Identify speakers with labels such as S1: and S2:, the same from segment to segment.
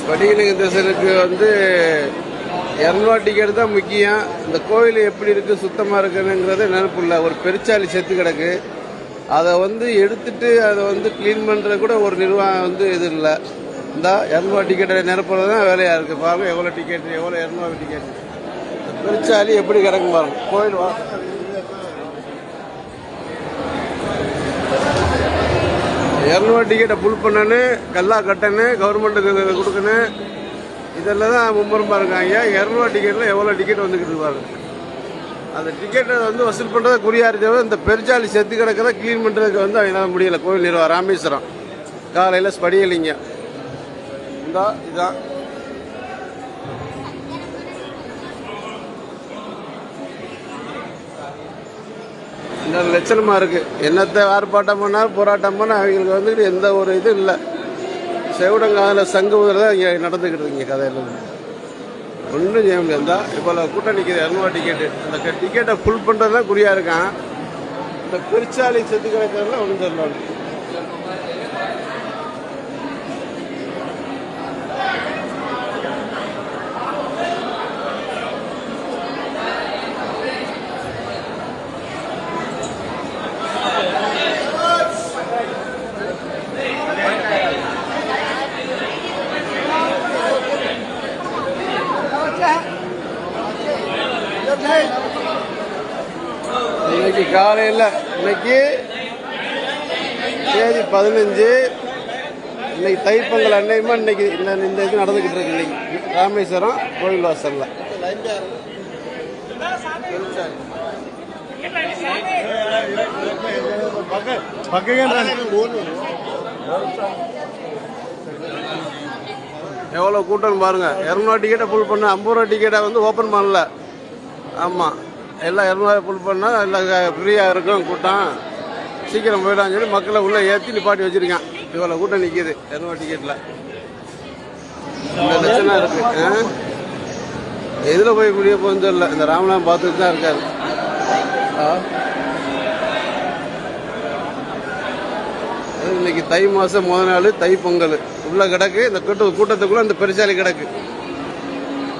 S1: ஸ்படிகலிங்க வந்து இரநூறுவா டிக்கெட் தான் முக்கியம். இந்த கோயில் எப்படி இருக்கு சுத்தமாக இருக்குங்கிறது நினைப்பு இல்லை. ஒரு பெருச்சாலி செத்து கிடக்கு. அதை வந்து எடுத்துட்டு அதை வந்து க்ளீன் பண்ணுறது கூட ஒரு நிர்வாகம் வந்து இது இல்லை. இந்த இரநூறுவா டிக்கெட்டை நிரப்புறது தான் வேலையாக இருக்குது பாருங்கள் எவ்வளோ டிக்கெட் எவ்வளோ இரநூறுவா டிக்கெட் பெருச்சாலி எப்படி கிடக்கும் பாருங்கள் கோயில் இரநூறு டிக்கெட்டை புல் பண்ணனு கல்லா கட்டணும் கவர்மெண்ட்டுக்கு கொடுக்கணும் இதெல்லாம் தான் மும்முரமாக இருக்காங்க இரநூறுவா டிக்கெட்டில் எவ்வளோ டிக்கெட் வந்துக்கிட்டு இருப்பாரு அந்த டிக்கெட்டை வந்து வசூல் பண்ணுறத குறியாக இருந்தவங்க இந்த பெருச்சாலி செத்து கிடக்கிறத க்ளீன் பண்ணுறதுக்கு வந்து அவங்களால முடியல. கோவில் நிர்வாகம் ராமேஸ்வரம். காலையில் ஸ்படியலிங்க. இந்தா இதான். இந்த லட்சணமா இருக்கு. என்னத்தை ஆர்ப்பாட்டம் பண்ணாலும் போராட்டம் பண்ணால் அவங்களுக்கு வந்துட்டு எந்த ஒரு இதுவும் இல்லை. செவிடங்கால சங்கு முதல்ல தான் இங்கே நடந்துக்கிட்டு இருக்கு கதையில் ஒன்றும் செய்ய முடியாது. இப்போ கூட்டம் நிற்கிது இரநூறுவா டிக்கெட்டு அந்த டிக்கெட்டை ஃபுல் பண்ணுறது தான் குறியா இருக்கான். இந்த பெருச்சாலை செத்து கிடக்கிறதுல ஒன்றும் தெரியல இன்னைக்கு காலையில் இன்னைக்கு தேதி பதினஞ்சு. இன்னைக்கு தைப்பொங்கல் அன்னையுமா இன்னைக்கு இந்த இந்த இது நடந்துக்கிட்டு இருக்கு இன்னைக்கு. ராமேஸ்வரம் கோவில் வாசலில் எவ்வளோ கூட்டம் பாருங்க. இரநூறுவா டிக்கெட்டை ஃபுல் பண்ண ஐம்பது ரூபா டிக்கெட்டை வந்து ஓப்பன் பண்ணல. ஆமாம் எல்லாம் இரநூறுவா ஃபுல் பண்ணால் எல்லாம் ஃப்ரீயாக இருக்கும் கூட்டம். சீக்கிரம் போயிடான்னு சொல்லி மக்களை உள்ளே ஏற்றி நிப்பாட்டி வச்சிருக்கான். இவ்வளோ கூட்டம் நிற்கிது இரநூறுவா டிக்கெட்டில் இந்த லட்சணம் இருக்கு ஆ? எதில் போய் முடிய போகுதுன்னு தெரியல. இந்த ராமநாதன் பார்த்துட்டு தான் இருக்காரு. இன்னைக்கு தை மாதம் முதல் நாள் தை பொங்கல். உள்ள கிடக்கு இந்த கூட்ட கூட்டத்துக்குள்ளே இந்த பெருசாலி கிடக்கு.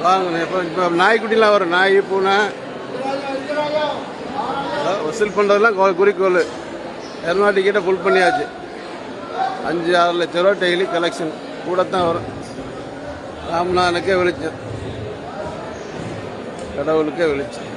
S1: வாங்க இப்போ இப்போ நாய்க்குட்டிலாம் வரும். நாய் பூனை. வசூல் பண்ணுறதெல்லாம் கோ- குறிக்கோள். இரநூறு டிக்கெட்டை ஃபுல் பண்ணியாச்சு. அஞ்சு ஆறு லட்ச ரூபா டெய்லி கலெக்ஷன் கூட தான் வரும். ராமநாதனுக்கே வெளிச்சம். கடவுளுக்கே வெளிச்சம்.